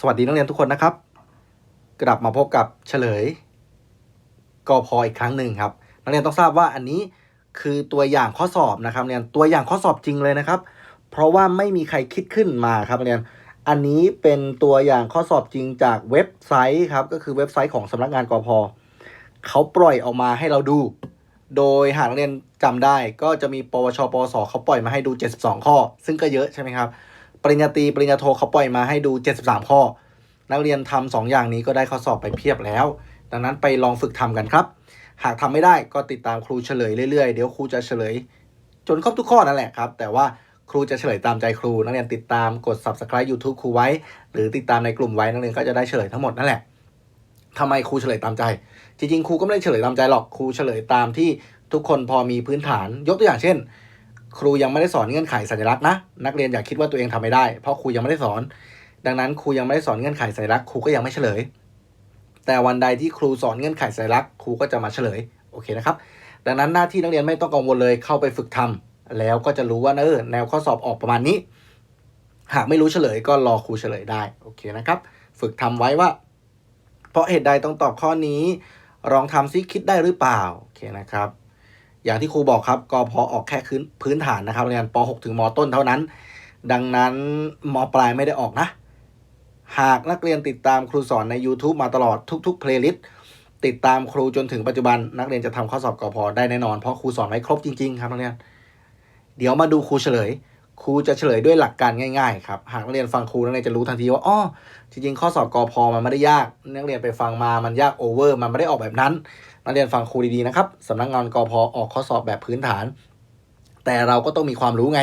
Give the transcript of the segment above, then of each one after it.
สวัสดีนักเรียนทุกคนนะครับ กลับมาพบกับเฉลยกอพออีกครั้งหนึ่งครับ นักเรียนต้องทราบว่าอันนี้คือตัวอย่างข้อสอบนะครับเรียนตัวอย่างข้อสอบจริงเลยนะครับ เพราะว่าไม่มีใครคิดขึ้นมาครับเรียนอันนี้เป็นตัวอย่างข้อสอบจริงจากเว็บไซต์ครับก็คือเว็บไซต์ของสำนักงานกอพอเขาปล่อยออกมาให้เราดู โดยหากนักเรียนจำได้ก็จะมีปวชปวสเขาปล่อยมาให้ดู 72 ข้อ ซึ่งก็เยอะใช่ไหมครับ ปริญญาตรีปริญญาโทเขาปล่อยมาให้ดู 73 ข้อ นักเรียนทำสองอย่างนี้ก็ได้ข้อสอบไปเพียบแล้ว ดังนั้นไปลองฝึกทำกันครับ หากทำไม่ได้ก็ติดตามครูเฉลยเรื่อยๆ เดี๋ยวครูจะเฉลย จนครบทุกข้อนั่นแหละครับ แต่ว่าครูจะเฉลยตามใจครู นักเรียนติดตามกด subscribe YouTube ครูไว้ หรือติดตามในกลุ่มไว้นักเรียนก็จะได้เฉลยทั้งหมดนั่นแหละทำไมครูเฉลยตามใจ จริงๆ ครูก็ไม่ได้เฉลยตามใจหรอก ครูเฉลยตามที่ทุกคนพอมีพื้นฐาน ยกตัวอย่างเช่น ครูยังไม่ได้สอนเงื่อนไขสัญลักษณ์นะ นักเรียนอย่าคิดว่าตัวเองทำไม่ได้ เพราะครูยังไม่ได้สอน ดังนั้นครูยังไม่ได้สอนเงื่อนไขสัญลักษณ์ครูก็ยังไม่เฉลย แต่วันใดที่ครูสอนเงื่อนไขสัญลักษณ์ครูก็จะมาเฉลย โอเคนะครับ ดังนั้นหน้าที่นักเรียนไม่ต้องกังวลเลย เข้าไปฝึกทำแล้วก็จะรู้ว่าเออแนวข้อสอบออกประมาณนี้ หากไม่รู้เฉลย ก็รอครูเฉลยได้ โอเคนะครับ ฝึกทำไว้ว่า เพราะเหตุใดต้องตอบข้อนี้ลองทำซิคิดได้หรือเปล่า โอเคนะครับ อย่างที่ครูบอกครับกพอออกแค่พื้นฐานนะครับเรียนป .6 ถึงมต้นเท่านั้น ดังนั้นมปลายไม่ได้ออกนะ หากนักเรียนติดตามครูสอนใน YouTube มาตลอดทุกๆเพลย์ลิสต์ติดตามครูจนถึงปัจจุบัน นักเรียนจะทำข้อสอบกอพอได้แน่นอนเพราะครูสอนไว้ครบจริงๆ ครับนักเรียน เดี๋ยวมาดูครูเฉลย ครูจะเฉลยด้วยหลักการง่ายๆครับหากนักเรียนฟังครูนักเรียนจะรู้ทันทีว่าอ๋อจริงๆข้อสอบกอพอมันไม่ได้ยาก นักเรียนไปฟังมามันยากโอเวอร์มันไม่ได้ออกแบบนั้น นักเรียนฟังครูดีๆนะครับสำนักงานกอพอออกข้อสอบแบบพื้นฐาน แต่เราก็ต้องมีความรู้ไง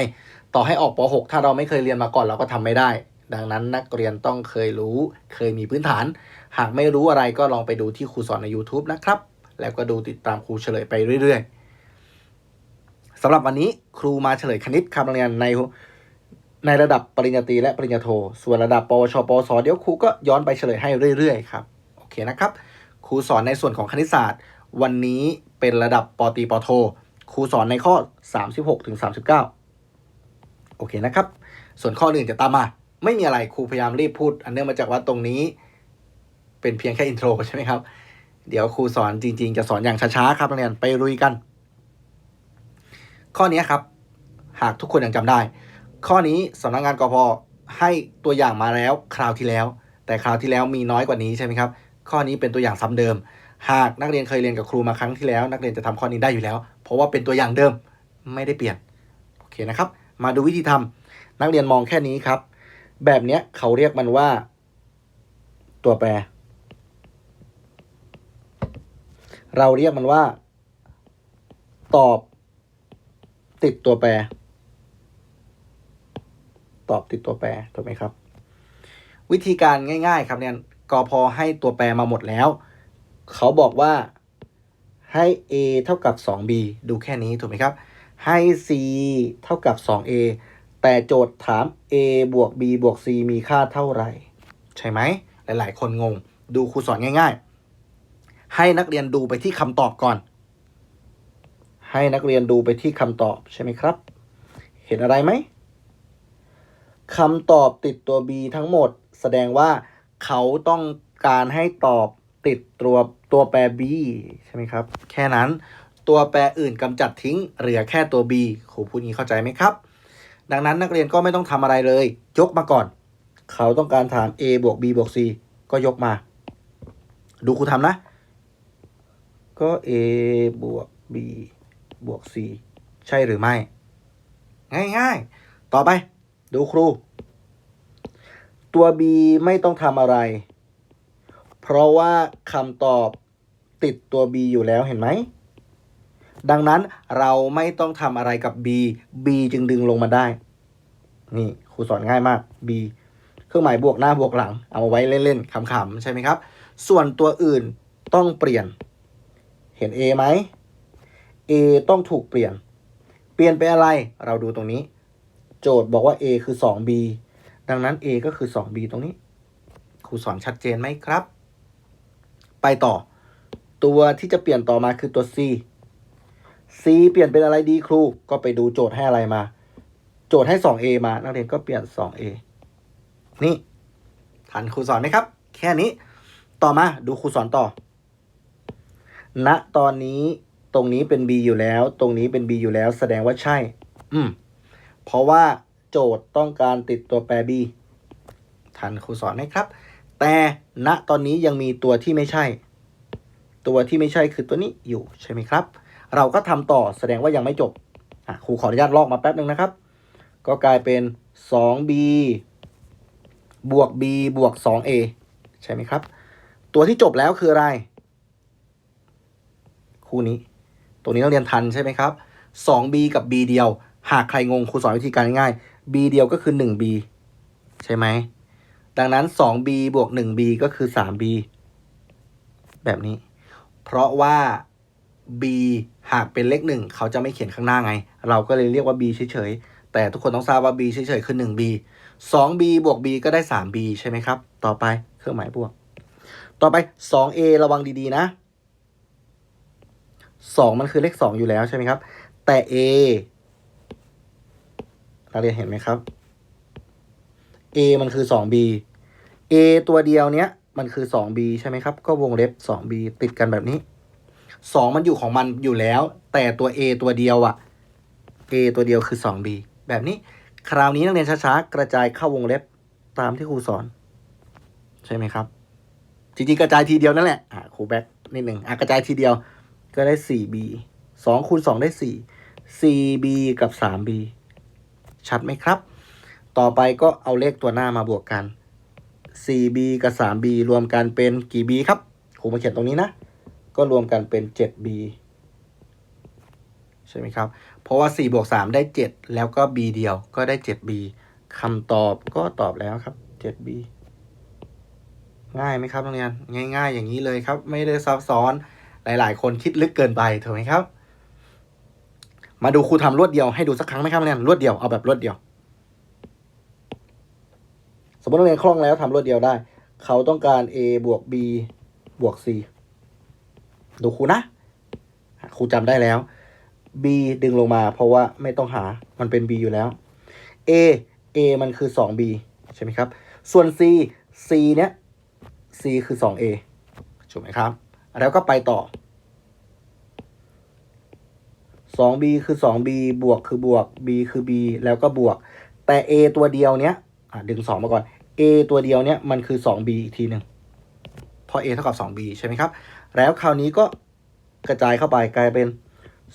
ต่อให้ออกป .6 ถ้าเราไม่เคยเรียนมาก่อนเราก็ทำไม่ได้ ดังนั้นนักเรียนต้องเคยรู้ เคยมีพื้นฐาน หากไม่รู้อะไรก็ลองไปดูที่ครูสอนใน YouTube นะครับ แล้วก็ดูติดตามครูเฉลยไปเรื่อยๆสำหรับวันนี้ครูมาเฉลยคณิตครับนักเรียนในในระดับปริญญาตรีและปริญญาโท ส่วนระดับ ปวช ปวส เดี๋ยวครูก็ย้อนไปเฉลยให้เรื่อยๆครับ โอเคนะครับ ครูสอนในส่วนของคณิตศาสตร์ วันนี้เป็นระดับปตีปโท ครูสอนในข้อ 36ถึง39 โอเคนะครับ ส่วนข้ออื่นจะตามมา ไม่มีอะไรครูพยายามรีบพูด อันเนื่องมาจากว่าตรงนี้ เป็นเพียงแค่อินโทรใช่ไหมครับ เดี๋ยวครูสอนจริง ๆ จะสอนอย่างช้าๆครับนักเรียนไปรุยกัน ข้อนี้ครับ หากทุกคนยังจำได้ ข้อนี้สำนักงานกพให้ตัวอย่างมาแล้วคราวที่แล้ว แต่คราวที่แล้วมีน้อยกว่านี้ใช่ไหมครับ ข้อนี้เป็นตัวอย่างซ้ำเดิม หากนักเรียนเคยเรียนกับครูมาครั้งที่แล้ว นักเรียนจะทำข้อนี้ได้อยู่แล้ว เพราะว่าเป็นตัวอย่างเดิมไม่ได้เปลี่ยนโอเคนะครับ มาดูวิธีทำนักเรียนมองแค่นี้ครับ แบบเนี้ยเขาเรียกมันว่า ตัวแปร เราเรียกมันว่า ตอบ ติดตัวแปร ตอบติดตัวแปรถูกไหมครับ วิธีการง่าย ๆ ครับเนี่ยกอพอให้ตัวแปรมาหมดแล้ว เขาบอกว่าให้ a เท่ากับ 2b ดูแค่นี้ถูกไหมครับ ให้ c เท่ากับ 2a แต่โจทย์ถาม a บวก b บวก c มีค่าเท่าไหร่ ใช่ไหม หลาย ๆ คนงง ดูครูสอนง่าย ๆ ให้นักเรียนดูไปที่คำตอบก่อน ให้นักเรียนดูไปที่คำตอบใช่ไหมครับ เห็นอะไรไหมคำตอบติดตัว b ทั้งหมด แสดงว่าเขาต้องการให้ตอบ ติดตัวตัวแปร b ใช่ไหมครับ แค่นั้นตัวแปรอื่นกำจัดทิ้ง เหลือแค่ตัว b ครูพูดงี้เข้าใจไหมครับ ดังนั้นนักเรียนก็ไม่ต้องทำอะไรเลย ยกมาก่อน เขาต้องการถาม a บวก b บวก c ก็ยกมา ดูครูทำนะ ก็ a บวก b บวก c ใช่หรือไม่ ง่ายๆ ต่อไป ดูครู ตัว b ไม่ต้องทำอะไร เพราะว่าคำตอบติดตัว b อยู่แล้วเห็นไหม ดังนั้นเราไม่ต้องทำอะไรกับ b b จึงดึงลงมาได้ นี่ครูสอนง่ายมาก b เครื่องหมายบวกหน้าบวกหลัง เอามาไว้เล่นๆขำๆใช่ไหมครับ ส่วนตัวอื่นต้องเปลี่ยน เห็น a ไหม a ต้องถูกเปลี่ยน เปลี่ยนไปอะไร เราดูตรงนี้ โจทย์บอกว่า a คือ 2b ดังนั้น a ก็คือ 2b ตรงนี้ครูสอนชัดเจนไหมครับ ไปต่อ ตัวที่จะเปลี่ยนต่อมาคือตัว c c เปลี่ยนเป็นอะไรดีครู ก็ไปดูโจทย์ให้อะไรมา โจทย์ให้ 2a มา นักเรียนก็เปลี่ยน 2a นี่ทันครูสอนไหมครับ แค่นี้ ต่อมาดูครูสอนต่อ ณ ตอนนี้ตรงนี้เป็น b อยู่แล้ว ตรงนี้เป็น b อยู่แล้ว แสดงว่าใช่ อืม เพราะว่าโจทย์ต้องการติดตัวแปร b ทันครูสอนไหมครับ แต่ณตอนนี้ยังมีตัวที่ไม่ใช่ ตัวที่ไม่ใช่คือตัวนี้อยู่ใช่ไหมครับ เราก็ทำต่อแสดงว่ายังไม่จบครูขออนุญาตลอกมาแป๊บหนึ่งนะครับ ก็กลายเป็น 2b บวก b บวก 2a ใช่ไหมครับ ตัวที่จบแล้วคืออะไร คู่นี้ ตัวนี้ต้องเรียนทันใช่ไหมครับ 2b กับ b เดียว หากใครงงครูสอนวิธีการง่าย b เดียวก็คือ 1b ใช่ไหม ดังนั้น 2b บวก 1b ก็คือ 3b แบบนี้ เพราะว่า b หากเป็นเลขหนึ่งเขาจะไม่เขียนข้างหน้าไง เราก็เลยเรียกว่า b เฉยๆ แต่ทุกคนต้องทราบว่า b เฉยๆ คือ 1b 2b บวก b ก็ได้ 3b ใช่ไหมครับ ต่อไปเครื่องหมายบวก ต่อไป 2a ระวังดีๆ นะ 2 มันคือเลข 2 อยู่แล้วใช่ไหมครับ แต่ a เราเรียนเห็นไหมครับ a มันคือ 2b a ตัวเดียวเนี้ยมันคือ 2b ใช่ไหมครับ ก็วงเล็บ 2b ติดกันแบบนี้ 2 มันอยู่ของมันอยู่แล้ว แต่ตัว a ตัวเดียวอะ a ตัวเดียวคือ 2b แบบนี้ คราวนี้นักเรียนช้าๆ กระจายเข้าวงเล็บตามที่ครูสอน ใช่ไหมครับ จริงๆ กระจายทีเดียวนั่นแหละอะครูแบ็กนิดหนึ่งอะกระจายทีเดียวก็ได้ 4b 2คูณ2ได้ 4 4b กับ 3b ชัดไหมครับ ต่อไปก็เอาเลขตัวหน้ามาบวกกัน 4b กับ 3b รวมกันเป็นกี่ b ครับครูมาเขียนตรงนี้นะ ก็รวมกันเป็น 7b ใช่ไหมครับ เพราะว่า 4 บวก 3 ได้ 7 แล้วก็ b เดียวก็ได้ 7b คำตอบก็ตอบแล้วครับ 7b ง่ายไหมครับนักเรียนง่าย ๆ อย่างนี้เลยครับ ไม่ได้ซับซ้อนหลาย ๆ คนคิดลึกเกินไปถูกไหมครับ มาดูครูทำรวดเดียวให้ดูสักครั้งไหมครับนักเรียนรวดเดียวเอาแบบรวดเดียว สมมตินักเรียนคล่องแล้วทำรวดเดียวได้ เขาต้องการ a บวก b บวก c ดูครูนะ ครูจำได้แล้ว b ดึงลงมา เพราะว่าไม่ต้องหา มันเป็น b อยู่แล้ว a a มันคือ 2b ใช่ไหมครับ ส่วน c c เนี้ย c คือ 2a ถูกไหมครับ แล้วก็ไปต่อ 2b คือ 2b บวกคือบวก b คือ b แล้วก็บวก แต่ a ตัวเดียวเนี้ย อะดึง2มาก่อน a ตัวเดียวเนี้ยมันคือ 2b อีกทีหนึ่งเพราะ a เท่ากับ 2b ใช่ไหมครับ แล้วคราวนี้ก็กระจายเข้าไปกลายเป็น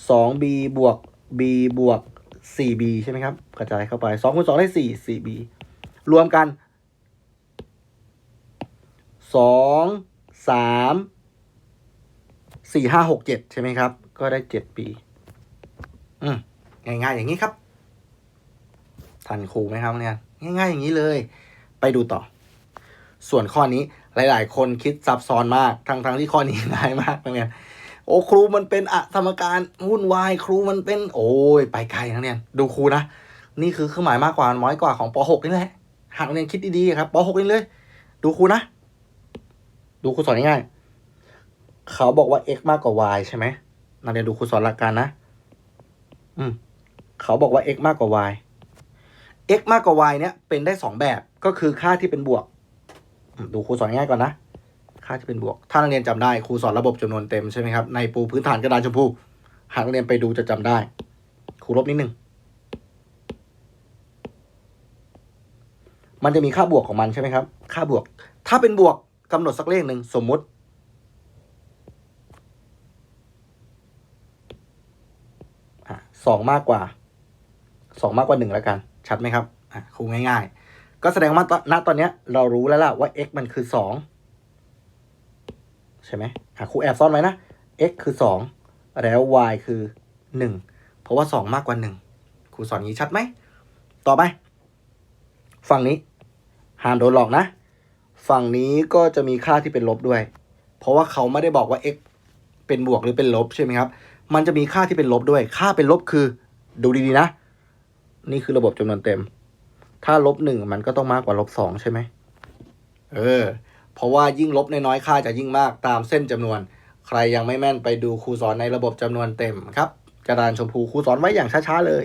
2b บวก b บวก 4b ใช่ไหมครับ กระจายเข้าไป2คูณ2ได้ 4 4b รวมกัน 2 3 4 5 6 7 ใช่ไหมครับ ก็ได้ 7b อืมง่ายๆ อย่างนี้ครับ ทันครูไหมครับเนี่ย ง่ายๆอย่างนี้เลย ไปดูต่อ ส่วนข้อนี้หลาย ๆ คนคิดซับซ้อนมาก ทั้งๆที่ข้อนี้ง่ายมากนักเรียนโอ้ครูมันเป็นอะสมการวุ่นวายครูมันเป็น โอ้ยไปไกลนักเรียนดูครูนะนี่คือเครื่องหมายมากกว่าน้อยกว่าของป .6 นี่แหละหากนักเรียนคิดดีๆครับป .6 นี่เลย ดูครูนะ ดูครูสอนง่ายๆเขาบอกว่า x มากกว่า y ใช่ไหมนักเรียนดูครูสอนหลักการนะ อืมเขาบอกว่า x มากกว่า y x มากกว่า y เนี่ยเป็นได้สองแบบก็คือค่าที่เป็นบวก ดูครูสอนง่ายก่อนนะ ค่าที่เป็นบวก ถ้านักเรียนจำได้ครูสอนระบบจำนวนเต็มใช่ไหมครับในปูพื้นฐานกระดานชมพูหากนักเรียนไปดูจะจำได้ครูลบนิดนึงมันจะมีค่าบวกของมันใช่ไหมครับ ค่าบวก ถ้าเป็นบวกกำหนดสักเลขหนึ่งสมมุติสองมากกว่าสองมากกว่าหนึ่งแล้วกัน ชัดไหมครับอะครูง่าย ๆ ก็แสดงว่าตอนณตอนเนี้ยเรารู้แล้วล่ะว่า x มันคือสองใช่ไหมอะครูแอบซ่อนไว้นะ x คือสองแล้ว y คือหนึ่งเพราะว่าสองมากกว่าหนึ่งครูสอนงี้ชัดไหม ต่อไป ฝั่งนี้ห้ามโดนหลอกนะ ฝั่งนี้ก็จะมีค่าที่เป็นลบด้วย เพราะว่าเขาไม่ได้บอกว่า x เป็นบวกหรือเป็นลบใช่ไหมครับ มันจะมีค่าที่เป็นลบด้วย ค่าเป็นลบคือ ดูดีๆนะ นี่คือระบบจำนวนเต็ม ถ้าลบหนึ่งมันก็ต้องมากกว่าลบสองใช่ไหมเออ เพราะว่ายิ่งลบน้อยๆค่าจะยิ่งมากตามเส้นจำนวน ใครยังไม่แม่นไปดูครูสอนในระบบจำนวนเต็มครับกระดานชมพูครูสอนไว้อย่างช้าๆเลย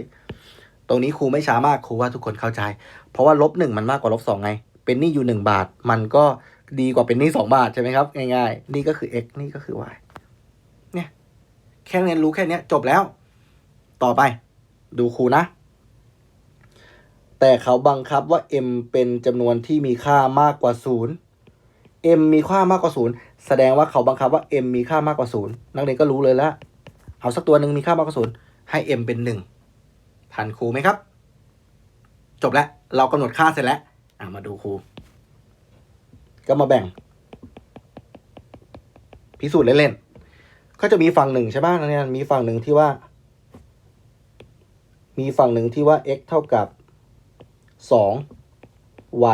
ตรงนี้ครูไม่ช้ามากครูว่าทุกคนเข้าใจ เพราะว่าลบหนึ่งมันมากกว่าลบสองไง เป็นหนี้อยู่หนึ่งบาท มันก็ดีกว่าเป็นหนี้สองบาทใช่ไหมครับ ง่ายๆ นี่ก็คือ x นี่ก็คือ y เนี่ย แค่เรียนรู้แค่นี้จบแล้ว ต่อไป ดูครูนะ แต่เขาบังคับว่า m เป็นจำนวนที่มีค่ามากกว่าศูนย์ m มีค่ามากกว่าศูนย์แสดงว่าเขาบังคับว่า m มีค่ามากกว่าศูนย์นักเรียนก็รู้เลยแล้วเอาสักตัวหนึ่งมีค่ามากกว่าศูนย์ให้ m เป็นหนึ่งทันครูไหมครับ จบแล้ว เรากำหนดค่าเสร็จแล้วมาดูครู ก็มาแบ่ง พิสูจน์เล่นๆก็จะมีฝั่งหนึ่งใช่ไหมนักเรียนมีฝั่งหนึ่งที่ว่า มีฝั่งหนึ่งที่ว่า x เท่ากับ สอง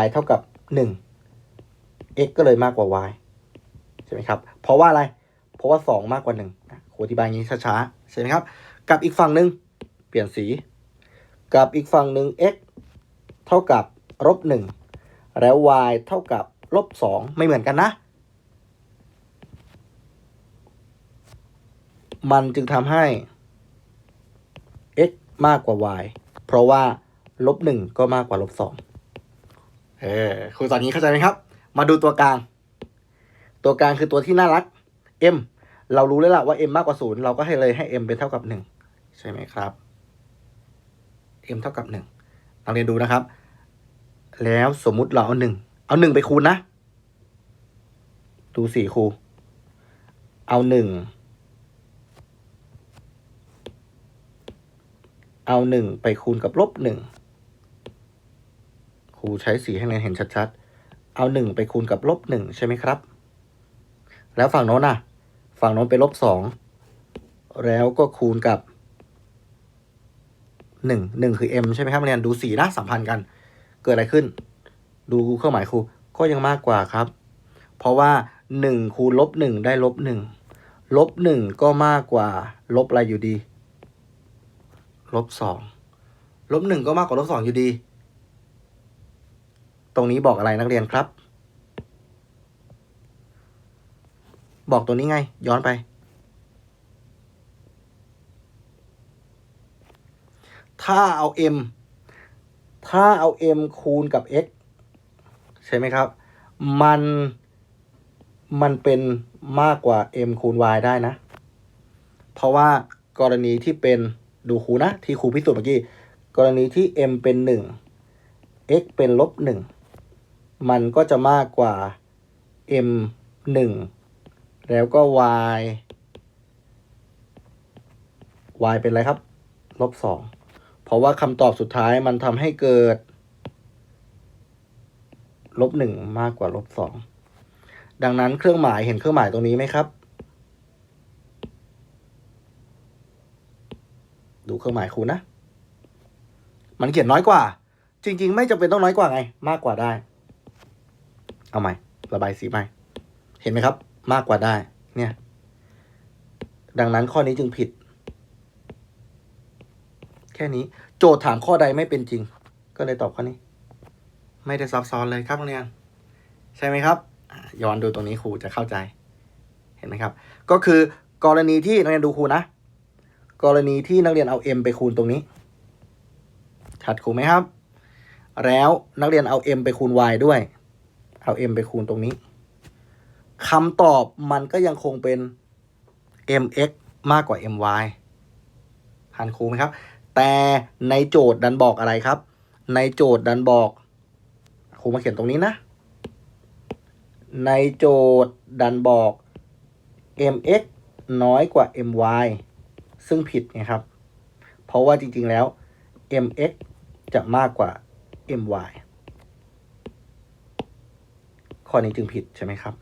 y เท่ากับหนึ่ง x ก็เลยมากกว่า y ใช่ไหมครับ เพราะว่าอะไร เพราะว่าสองมากกว่าหนึ่งอะครูอธิบายง่างนี้ช้าๆ ใช่ไหมครับ กับอีกฝั่งหนึ่งเปลี่ยนสี กับอีกฝั่งหนึ่ง x เท่ากับลบหนึ่งแล้ว y เท่ากับลบสองไม่เหมือนกันนะ มันจึงทำให้ x มากกว่า y เพราะว่า ลบหนึ่งก็มากกว่าลบสองเออครูตอนนี้เข้าใจไหมครับ มาดูตัวกลาง ตัวกลางคือตัวที่น่ารัก m เรารู้แล้วล่ะว่า m มากกว่าศูนย์เราก็ให้เลยให้ m เป็นเท่ากับหนึ่งใช่ไหมครับ m เท่ากับหนึ่งนักเรียนดูนะครับ แล้วสมมุติเราเอาหนึ่งเอาหนึ่งไปคูณนะ ดูสี่คูเอาหนึ่งเอาหนึ่งไปคูณกับลบหนึ่ง ครูใช้สีให้นักเรียนเห็นชัดๆ เอาหนึ่งไปคูณกับลบหนึ่งใช่ไหมครับ แล้วฝั่งโน้นน่ะ ฝั่งโน้นไปลบสองแล้วก็คูณกับหนึ่งหนึ่งคือ m ใช่ไหมครับนักเรียนดูสีนะสัมพันธ์กัน เกิดอะไรขึ้น ดูเครื่องหมายครูก็ยังมากกว่าครับ เพราะว่าหนึ่งคูณลบหนึ่งได้ลบหนึ่งลบหนึ่งก็มากกว่า ลบอะไรอยู่ดี ลบสองลบหนึ่งก็มากกว่าลบสองอยู่ดี ตรงนี้บอกอะไรนักเรียนครับ บอกตัวนี้ไง ย้อนไป ถ้าเอา m ถ้าเอา m คูณกับ x ใช่ไหมครับ มันมันเป็นมากกว่า m คูณ y ได้นะ เพราะว่ากรณีที่เป็นดูครูนะ ที่ครูพิสูจน์เมื่อกี้ กรณีที่ m เป็น 1 x เป็นลบ1 มันก็จะมากกว่า m 1แล้วก็ y y เป็นอะไรครับ ลบ 2 เพราะว่าคำตอบสุดท้ายมันทำให้เกิด ลบหนึ่งมากกว่าลบสองดังนั้นเครื่องหมายเห็นเครื่องหมายตรงนี้ไหมครับ ดูเครื่องหมายครูนะ มันเขียนน้อยกว่า จริง ๆ ไม่จำเป็นต้องน้อยกว่าไง มากกว่าได้ เอาใหม่ ระบายสีใหม่ เห็นไหมครับ มากกว่าได้ เนี่ย ดังนั้นข้อนี้จึงผิด แค่นี้ โจทย์ถามข้อใดไม่เป็นจริง ก็เลยตอบข้อนี้ ไม่ได้ซับซ้อนเลยครับนักเรียน ใช่ไหมครับ ย้อนดูตรงนี้ครูจะเข้าใจ เห็นไหมครับ ก็คือกรณีที่นักเรียนดูครูนะ กรณีที่นักเรียนเอา m ไปคูณตรงนี้ชัดครูไหมครับ แล้วนักเรียนเอา m ไปคูณ y ด้วย เอา m ไปคูณตรงนี้คำตอบมันก็ยังคงเป็น mx มากกว่า my ทันครูไหมครับ แต่ในโจทย์ดันบอกอะไรครับ ในโจทย์ดันบอกครูมาเขียนตรงนี้นะ ในโจทย์ดันบอก mx น้อยกว่า my ซึ่งผิดไงครับ เพราะว่าจริง ๆ แล้ว mx จะมากกว่า my ข้อนี้จึงผิดใช่ไหมครับ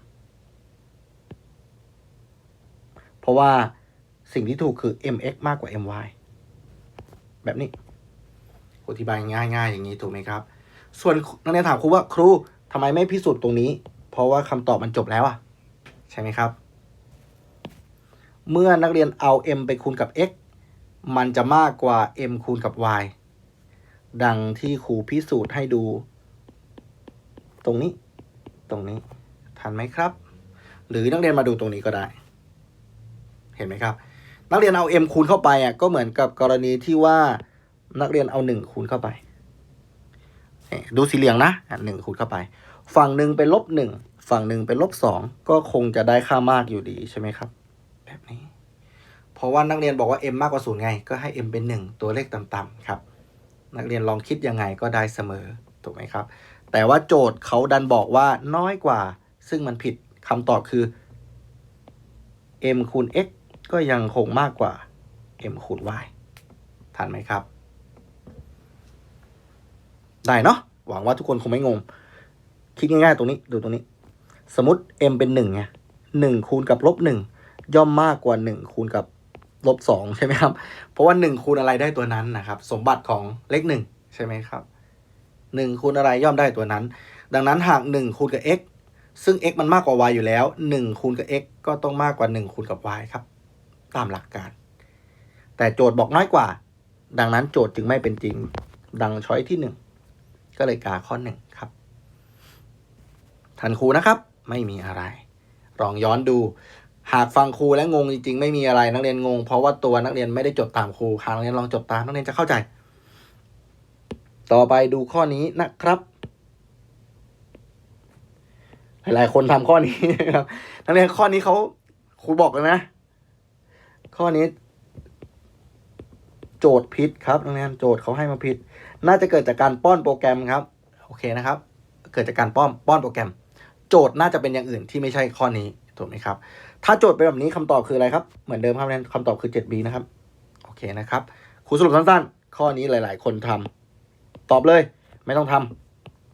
เพราะว่าสิ่งที่ถูกคือ mx มากกว่า my แบบนี้อธิบายง่ายๆ อย่างนี้ถูกไหมครับ ส่วนนักเรียนถามครูว่าครูทำไมไม่พิสูจน์ตรงนี้ เพราะว่าคำตอบมันจบแล้วอะใช่ไหมครับ เมื่อนักเรียนเอา m ไปคูณกับ x มันจะมากกว่า m คูณกับ y ดังที่ครูพิสูจน์ให้ดู ตรงนี้ ตรงนี้ ทันไหมครับ หรือนักเรียนมาดูตรงนี้ก็ได้ เห็นไหมครับ นักเรียนเอา m คูณเข้าไปอะก็เหมือนกับกรณีที่ว่านักเรียนเอา 1 คูณเข้าไป ดูสีเหลืองนะหนึ่งคูณเข้าไป ฝั่งหนึ่งเป็นลบหนึ่งฝั่งหนึ่งเป็นลบสองก็คงจะได้ค่ามากอยู่ดีใช่ไหมครับ แบบนี้ เพราะว่านักเรียนบอกว่า m มากกว่าศูนย์ไง ก็ให้ m เป็นหนึ่งตัวเลขต่ำๆครับ นักเรียนลองคิดยังไงก็ได้เสมอถูกไหมครับ แต่ว่าโจทย์เขาดันบอกว่าน้อยกว่า ซึ่งมันผิดคำตอบคือ m คูณ x ก็ยังคงมากกว่า m คูณ y ทันไหมครับ ได้เนาะหวังว่าทุกคนคงไม่งง คิดง่ายๆตรงนี้ดูตรงนี้ สมมติ m เป็นหนึ่งไงหนึ่งคูณกับลบหนึ่งย่อมมากกว่าหนึ่งคูณกับลบสองใช่ไหมครับ เพราะว่าหนึ่งคูณอะไรได้ตัวนั้นนะครับ สมบัติของเลขหนึ่งใช่ไหมครับ หนึ่งคูณอะไรย่อมได้ตัวนั้น ดังนั้นหากหนึ่งคูณกับ x ซึ่ง x มันมากกว่า y อยู่แล้วหนึ่งคูณกับ x ก็ต้องมากกว่าหนึ่งคูณกับ y ครับ ตามหลักการ แต่โจทย์บอกน้อยกว่า ดังนั้นโจทย์จึงไม่เป็นจริง ดังช้อยที่หนึ่งก็เลยกาข้อหนึ่งครับ ทันครูนะครับ ไม่มีอะไร ลองย้อนดู หากฟังครูและงงจริงๆ ไม่มีอะไรนักเรียนงง เพราะว่าตัวนักเรียนไม่ได้จดตามครูหากนักเรียนลองจดตามนักเรียนจะเข้าใจ ต่อไปดูข้อนี้นะครับ หลายๆคนทำข้อนี้นะครับนักเรียนข้อนี้เขาครูบอกเลยนะ ข้อนี้ โจทย์ผิดครับนักเรียนโจทย์เขาให้มาผิด น่าจะเกิดจากการป้อนโปรแกรมครับ โอเคนะครับ เกิดจากการป้อนป้อนโปรแกรม โจทย์น่าจะเป็นอย่างอื่นที่ไม่ใช่ข้อนี้ถูกไหมครับ ถ้าโจทย์เป็นแบบนี้คำตอบคืออะไรครับ เหมือนเดิมครับนักเรียนคำตอบคือ 7b นะครับ โอเคนะครับครูสรุปสั้นๆ ข้อนี้หลาย ๆ คนทำ ตอบเลย ไม่ต้องท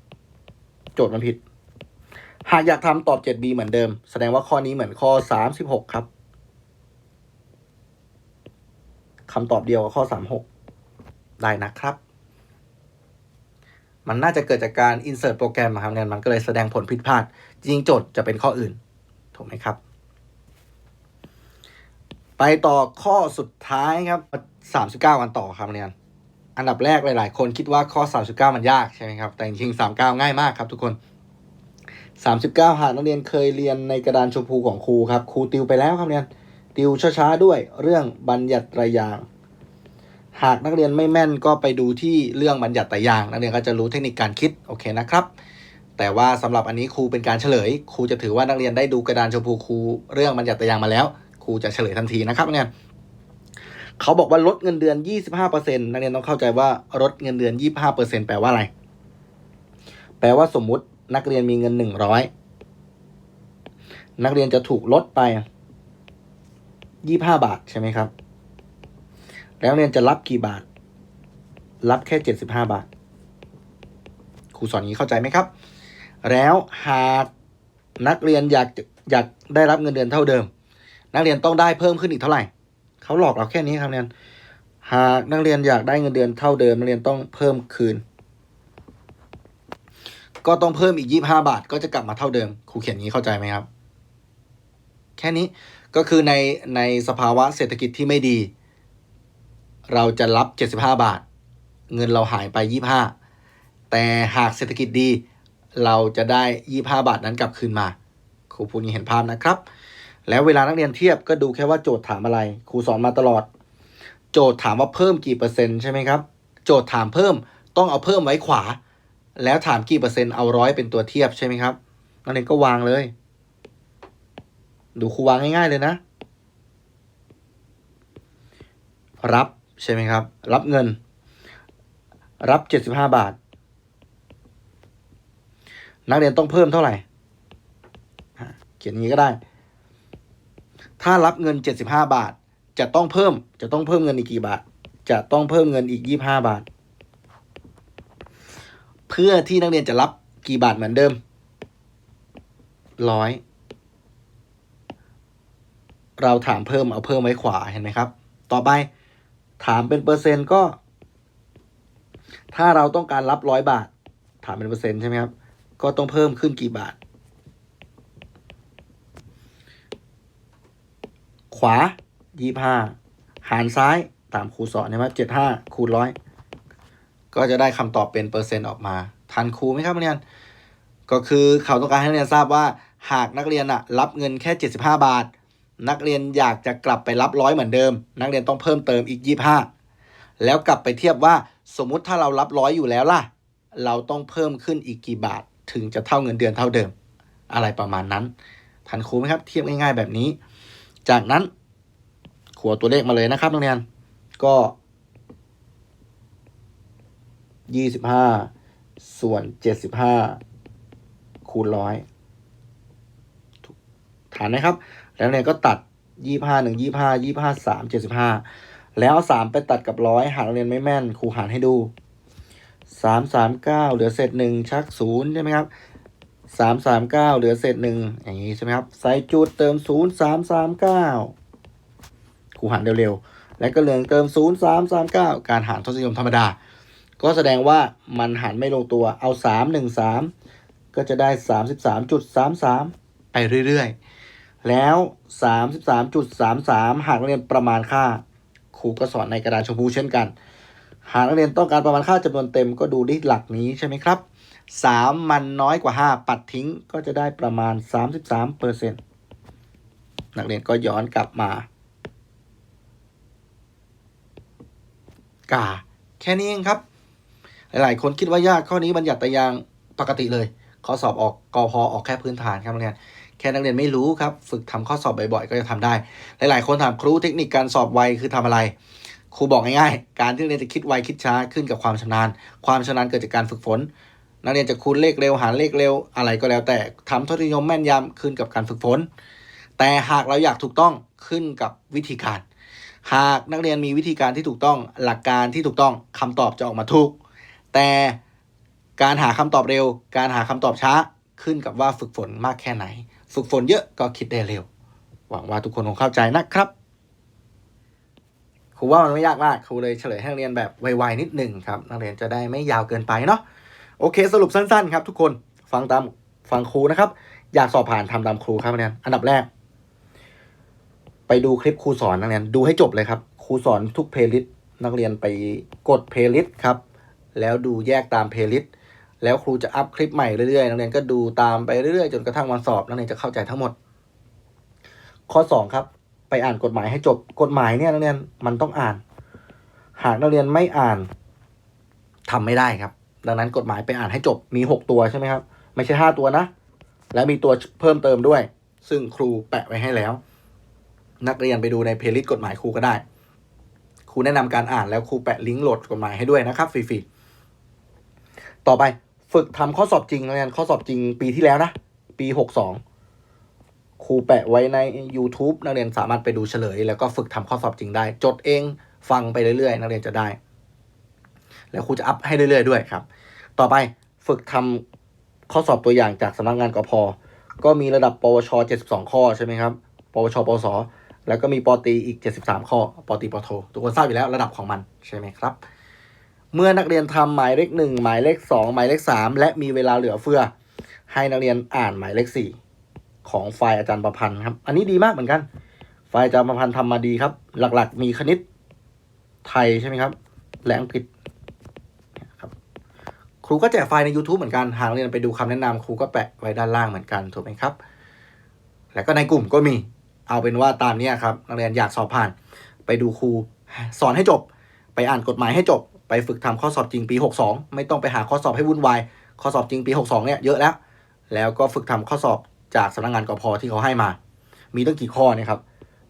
ำโจทย์มันผิด หากอยากทำตอบ 7b เหมือนเดิม แสดงว่าข้อนี้เหมือนข้อ 36 ครับคำตอบเดียวกับข้อ 36 ได้นะครับ มันน่าจะเกิดจากการ insert โปรแกรมอะครับเนี่ยมันก็เลยแสดงผลผิดพลาด จริงโจทย์จะเป็นข้ออื่น ถูกไหมครับไปต่อข้อสุดท้ายครับ 39 กันต่อครับเนี่ย อันดับแรกหลาย ๆ คนคิดว่าข้อ 39 มันยากใช่ไหมครับ แต่จริงๆ39 ง่ายมากครับทุกคน 39 หากนักเรียนเคยเรียนในกระดานชมพูของครูครับ ครูติวไปแล้วครับเนี่ยติวช้าๆด้วยเรื่องบัญญัติระยาง หากนักเรียนไม่แม่นก็ไปดูที่เรื่องบัญญัติตยาง นักเรียนก็จะรู้เทคนิคการคิดโอเคนะครับ แต่ว่าสำหรับอันนี้ครูเป็นการเฉลย ครูจะถือว่านักเรียนได้ดูกระดานชมพูครูเรื่องบัญญัติตยางมาแล้ว ครูจะเฉลยทันทีนะครับเนี่ย เขาบอกว่าลดเงินเดือน 25%นักเรียนต้องเข้าใจว่าลดเงินเดือน 25%แปลว่าอะไร แปลว่าสมมุตินักเรียนมีเงิน 100 นักเรียนจะถูกลดไป 25 บาทใช่ไหมครับ แล้วเรียนจะรับกี่บาท รับแค่ 75 บาท ครูสอนอย่างนี้เข้าใจไหมครับ แล้วหากนักเรียนอยากอยากได้รับเงินเดือนเท่าเดิม นักเรียนต้องได้เพิ่มขึ้นอีกเท่าไหร่ เขาหลอกเราแค่นี้ครับเรียนหากนักเรียนอยากได้เงินเดือนเท่าเดิมนักเรียนต้องเพิ่มคืน ก็ต้องเพิ่มอีก25บห้าบาท ก็จะกลับมาเท่าเดิมครูเขียนงี้เข้าใจไหมครับ แค่นี้ก็คือในในสภาวะเศรษฐกิจที่ไม่ดี เราจะรับ75บาท เงินเราหายไป25แต่หากเศรษฐกิจดี เราจะได้25บาทนั้นกลับคืนมาครูพูดนี้เห็นภาพนะครับ แล้วเวลานักเรียนเทียบก็ดูแค่ว่าโจทย์ถามอะไร ครูสอนมาตลอด โจทย์ถามว่าเพิ่มกี่เปอร์เซ็นต์ใช่ไหมครับ โจทย์ถามเพิ่มต้องเอาเพิ่มไว้ขวา แล้วถามกี่เปอร์เซ็นต์เอาร้อยเป็นตัวเทียบใช่ไหมครับนักเรียนก็วางเลย ดูครูวางง่ายๆเลยนะ รับใช่ไหมครับ รับเงิน รับเจ็ดสิบห้าบาท นักเรียนต้องเพิ่มเท่าไหร่ เขียนอย่างนี้ก็ได้ ถ้ารับเงินเจ็ดสิบห้าบาท จะต้องเพิ่ม จะต้องเพิ่มเงินอีกกี่บาท จะต้องเพิ่มเงินอีกยี่ห้าบาท เพื่อที่นักเรียนจะรับกี่บาทเหมือนเดิมร้อยเราถามเพิ่มเอาเพิ่มไว้ขวาเห็นไหมครับ ต่อไปถามเป็นเปอร์เซ็นต์ก็ ถ้าเราต้องการรับร้อยบาท ถามเป็นเปอร์เซ็นต์ใช่ไหมครับ ก็ต้องเพิ่มขึ้นกี่บาท ขวายี่ห้าหารซ้ายตามครูสอนใช่ไหมเจ็ดห้าคูณร้อยก็จะได้คำตอบเป็นเปอร์เซ็นต์ออกมา ทันครูไหมครับนักเรียน ก็คือเขาต้องการให้นักเรียนทราบว่า หากนักเรียนอะรับเงินแค่ 75 บาท นักเรียนอยากจะกลับไปรับร้อยเหมือนเดิม นักเรียนต้องเพิ่มเติมอีก 25 แล้วกลับไปเทียบว่าสมมุติถ้าเรารับร้อยอยู่แล้วล่ะ เราต้องเพิ่มขึ้นอีกกี่บาท ถึงจะเท่าเงินเดือนเท่าเดิม อะไรประมาณนั้น ทันครูไหมครับ เทียบง่าย ๆ แบบนี้ จากนั้นขัวตัวเลขมาเลยนะครับนักเรียนก็ยี่สิบห้าส่วนเจ็ดสิบห้าคูณร้อยฐานนะครับ แล้วเนี่ยก็ตัดยี่ห้าหนึ่งยี่ห้ายี่ห้าสามเจ็ดสิบห้าแล้วเอาสามไปตัดกับร้อยหารเรียนไม่แม่นครูหารให้ดูสามสามเก้าเหลือเศษหนึ่งชักศูนย์ใช่ไหมครับ สามสามเก้าเหลือเศษหนึ่งอย่างนี้ใช่ไหมครับใส่จุดเติมศูนย์สามสามเก้าครูหารเร็วๆ แล้วก็เหลืองเติมศูนย์สามสามเก้าการหารทศนิยมธรรมดา ก็แสดงว่ามันหารไม่ลงตัวเอาสามหนึ่งสามก็จะได้สามสิบสามจุดสามสามไปเรื่อยๆ แล้วสามสิบสามจุดสามสามหากนักเรียนประมาณค่า ครูก็สอนในกระดานชมพูเช่นกัน หากนักเรียนต้องการประมาณค่าจำนวนเต็มก็ดูที่หลักนี้ใช่ไหมครับ สามมันน้อยกว่าห้าปัดทิ้งก็จะได้ประมาณสามสิบสามเปอร์เซ็นต์นักเรียนก็ย้อนกลับมา กา แค่นี้เองครับ หลายๆ คนคิดว่ายากข้อนี้บัญญัติแต่ยางปกติเลยข้อสอบออกกอพอออกแค่พื้นฐานครับนักเรียนแค่นักเรียนไม่รู้ครับ ฝึกทำข้อสอบบ่อยๆ ก็จะทำได้ หลายๆ คนถามครูเทคนิคการสอบไวคือทำอะไร ครูบอกง่ายๆ การที่นักเรียนจะคิดไวคิดช้าขึ้นกับความชำนาญ ความชำนาญเกิดจากการฝึกฝน นักเรียนจะคูณเลขเร็วหารเลขเร็วอะไรก็แล้ว แต่ทำทศนิยมแม่นยำขึ้นกับการฝึกฝน แต่หากเราอยากถูกต้องขึ้นกับวิธีการ หากนักเรียนมีวิธีการที่ถูกต้อง หลักการที่ถูกต้องคำตอบจะออกมาถูก แต่การหาคำตอบเร็ว การหาคำตอบช้าขึ้นกับว่าฝึกฝนมากแค่ไหน ฝึกฝนเยอะก็คิดได้เร็ว หวังว่าทุกคนคงเข้าใจนะครับครูว่ามันไม่ยากมากครูเลยเฉลยให้นักเรียนแบบไวๆนิดหนึ่งครับ นักเรียนจะได้ไม่ยาวเกินไปเนาะ โอเค สรุปสั้นๆ ครับทุกคนฟังตามฟังครูนะครับ อยากสอบผ่านทำตามครูครับนักเรียนอันดับแรก ไปดูคลิปครูสอนนักเรียนดูให้จบเลยครับครูสอนทุกเพลย์ลิสต์นักเรียนไปกดเพลย์ลิสต์ครับ แล้วดูแยกตามเพลย์ลิสต์แล้วครูจะอัพคลิปใหม่เรื่อยๆนักเรียนก็ดูตามไปเรื่อยๆ จนกระทั่งวันสอบนักเรียนจะเข้าใจทั้งหมด ข้อสองครับ ไปอ่านกฎหมายให้จบกฎหมายเนี่ยนักเรียนมันต้องอ่าน หากนักเรียนไม่อ่านทำไม่ได้ครับ ดังนั้นกฎหมายไปอ่านให้จบมีหกตัวใช่ไหมครับ ไม่ใช่ห้าตัวนะ และมีตัวเพิ่มเติมด้วย ซึ่งครูแปะไว้ให้แล้ว นักเรียนไปดูในเพลย์ลิสต์กฎหมายครูก็ได้ ครูแนะนำการอ่านแล้วครูแปะลิงก์โหลดกฎหมายให้ด้วยนะครับฟรีๆต่อไปฝึกทำข้อสอบจริงนักเรียนข้อสอบจริงปีที่แล้วนะ ปีหกสองครูแปะไว้ใน YouTube นักเรียนสามารถไปดูเฉลย แล้วก็ฝึกทำข้อสอบจริงได้ จดเองฟังไปเรื่อยๆ นักเรียนจะได้ แล้วครูจะอัพให้เรื่อยๆด้วยครับ ต่อไปฝึกทำข้อสอบตัวอย่างจากสำนักงานกพก็มีระดับ ปวช 72 ข้อใช่ไหมครับ ปวช ปวส แล้วก็มีปตีอีก 73 ข้อ ปตีปโท ทุกคนทราบอยู่แล้วระดับของมันใช่ไหมครับ เมื่อนักเรียนทำหมายเลขหนึ่งหมายเลขสองหมายเลขสามและมีเวลาเหลือเฟือ ให้นักเรียนอ่านหมายเลขสี่ของไฟล์อาจารย์ประพันธ์ครับ อันนี้ดีมากเหมือนกัน ไฟล์อาจารย์ประพันธ์ทำมาดีครับ หลักๆ มีคณิตไทยใช่ไหมครับ และอังกฤษ ครูก็แจกไฟล์ใน YouTube เหมือนกันหากนักเรียนไปดูคำแนะนำครูก็แปะไว้ด้านล่างเหมือนกันถูกไหมครับ แล้วก็ในกลุ่มก็มีเอาเป็นว่าตามนี้ครับนักเรียนอยากสอบผ่าน ไปดูครูสอนให้จบ ไปอ่านกฎหมายให้จบ ไปฝึกทำข้อสอบจริงปี 62 ไม่ต้องไปหาข้อสอบให้วุ่นวายข้อสอบจริงปี 62เนี่ยเยอะแล้ว แล้วก็ฝึกทำข้อสอบจากสำนักงานกพที่เขาให้มา มีตั้งกี่ข้อเนี่ยครับ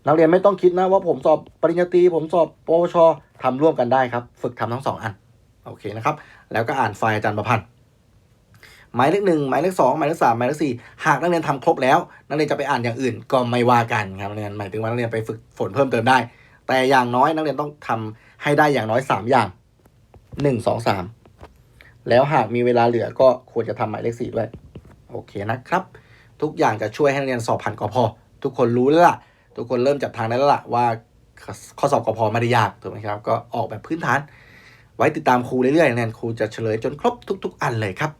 นักเรียนไม่ต้องคิดนะว่าผมสอบปริญญาตรีผมสอบปวชทำร่วมกันได้ครับ ฝึกทำทั้งสองอัน โอเคนะครับ แล้วก็อ่านไฟล์อาจารย์ประพันธ์หมายเลขหนึ่งหมายเลขสองหมายเลขสามหมายเลขสี่หากนักเรียนทำครบแล้ว นักเรียนจะไปอ่านอย่างอื่นก็ไม่ว่ากันครับนักเรียนหมายถึงว่านักเรียนไปฝึกฝนเพิ่มเติมได้ แต่อย่างน้อยนักเรียนต้องทำให้ได้อย่างน้อยสามอย่างหนึ่งสองสามแล้วหากมีเวลาเหลือก็ควรจะทำหมายเลขสี่ด้วยโอเคนะครับ ทุกอย่างจะช่วยให้นักเรียนสอบผ่านกพทุกคนรู้แล้วล่ะ ทุกคนเริ่มจับทางได้แล้วล่ะว่าข้อสอบกพไม่ได้ยากถูกไหมครับก็ออกแบบพื้นฐาน ไว้ติดตามครูเรื่อยๆนักเรียครูจะเฉลยจนครบทุก ๆ อันเลยครับ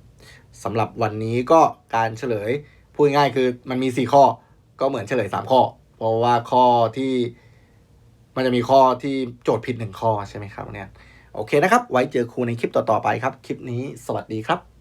สำหรับวันนี้ก็การเฉลยพูดง่ายคือมันมี 4 ข้อก็เหมือนเฉลย 3 ข้อ เพราะว่าข้อที่มันจะมีข้อที่โจทย์ผิด 1 ข้อใช่ไหมครับเนี่ยโอเคนะครับ ไว้เจอครูในคลิปต่อ ๆ ไปครับ คลิปนี้สวัสดีครับ